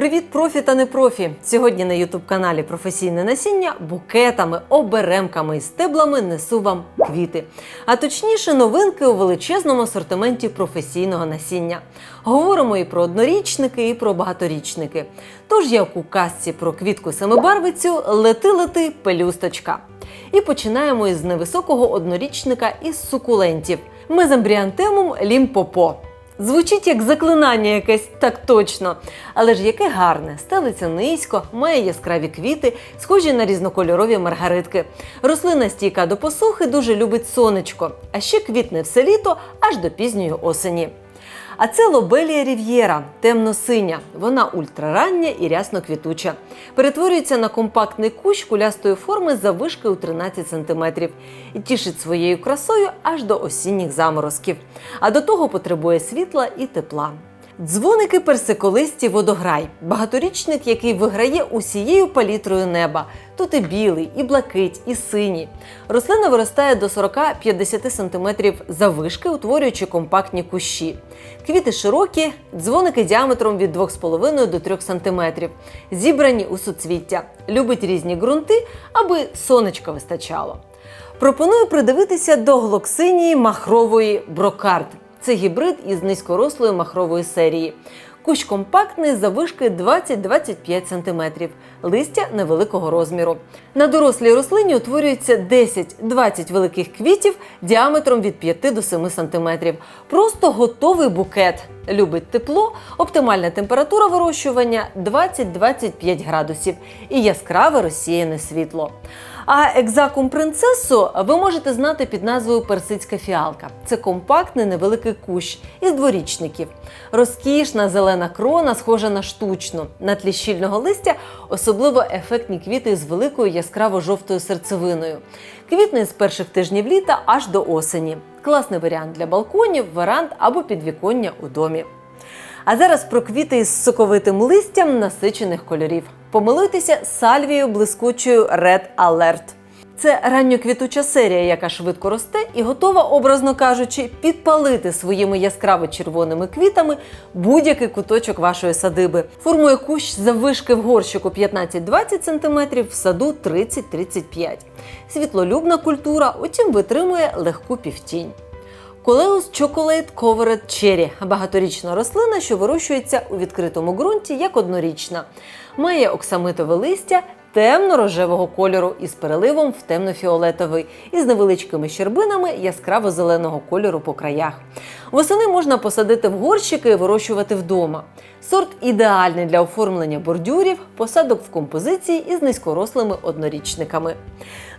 Привіт, профі та не профі! Сьогодні на ютуб каналі Професійне насіння букетами, оберемками і стеблами несу вам квіти. А точніше, новинки у величезному асортименті професійного насіння. Говоримо і про однорічники, і про багаторічники. Тож як у казці про квітку семибарвицю лети-лети пелюсточка. І починаємо із невисокого однорічника із сукулентів мезембріантемум лімпопо. Звучить як заклинання якесь так точно. Але ж яке гарне, стелиться низько, має яскраві квіти, схожі на різнокольорові маргаритки. Рослина стійка до посухи, дуже любить сонечко, а ще квітне все літо аж до пізньої осені. А це лобелія рів'єра, темно-синя. Вона ультрарання і рясно квітуча. Перетворюється на компактний кущ кулястої форми за у 13 см і тішить своєю красою аж до осінніх заморозків. А до того потребує світла і тепла. Дзвоники персиколисті водограй, багаторічник, який виграє усією палітрою неба. Тут і білий, і блакить, і синій. Рослина виростає до 40-50 см заввишки, утворюючи компактні кущі. Квіти широкі, дзвоники діаметром від 2,5 до 3 см, зібрані у суцвіття. Любить різні ґрунти, аби сонечка вистачало. Пропоную придивитися до глоксинії махрової брокард. Це гібрид із низькорослої махрової серії. Кущ компактний заввишки 20-25 см, листя невеликого розміру. На дорослій рослині утворюється 10-20 великих квітів діаметром від 5 до 7 см. Просто готовий букет. Любить тепло, оптимальна температура вирощування 20-25 градусів і яскраве розсіяне світло. А екзакум принцесу ви можете знати під назвою персидська фіалка. Це компактний невеликий кущ із дворічників. Розкішна зелена крона, схожа на штучну. На тлі щільного листя особливо ефектні квіти з великою яскраво-жовтою серцевиною. Квітне з перших тижнів літа аж до осені. Класний варіант для балконів, веранд або підвіконня у домі. А зараз про квіти із соковитим листям насичених кольорів. Помилуйтеся сальвією блискучою Red Alert. Це ранньоквітуча серія, яка швидко росте і готова, образно кажучи, підпалити своїми яскраво червоними квітами будь-який куточок вашої садиби. Формує кущ заввишки в горщику 15-20 см, в саду 30-35 Світлолюбна культура, утім витримує легку півтінь. Колеус Chocolate Covered Cherry – багаторічна рослина, що вирощується у відкритому ґрунті як однорічна. Має оксамитове листя темно-рожевого кольору із переливом в темно-фіолетовий і з невеличкими щербинами яскраво-зеленого кольору по краях. Восени можна посадити в горщики і вирощувати вдома. Сорт ідеальний для оформлення бордюрів, посадок в композиції із низькорослими однорічниками.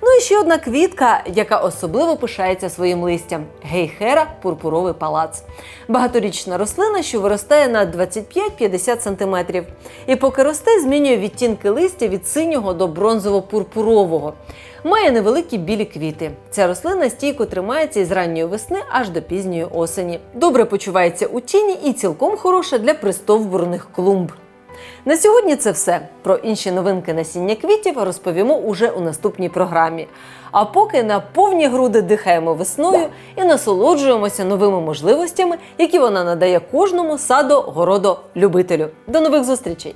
Ну і ще одна квітка, яка особливо пишається своїм листям гейхера пурпуровий палац. Багаторічна рослина, що виростає на 25-50 см. І поки росте, змінює відтінки листя від синього до бронзово-пурпурового. Має невеликі білі квіти. Ця рослина стійко тримається із ранньої весни аж до пізньої осені. Добре почувається у тіні і цілком хороша для пристовбурних клумб. На сьогодні це все. Про інші новинки насіння квітів розповімо уже у наступній програмі. А поки на повні груди дихаємо весною і насолоджуємося новими можливостями, які вона надає кожному садо городо любителю. До нових зустрічей!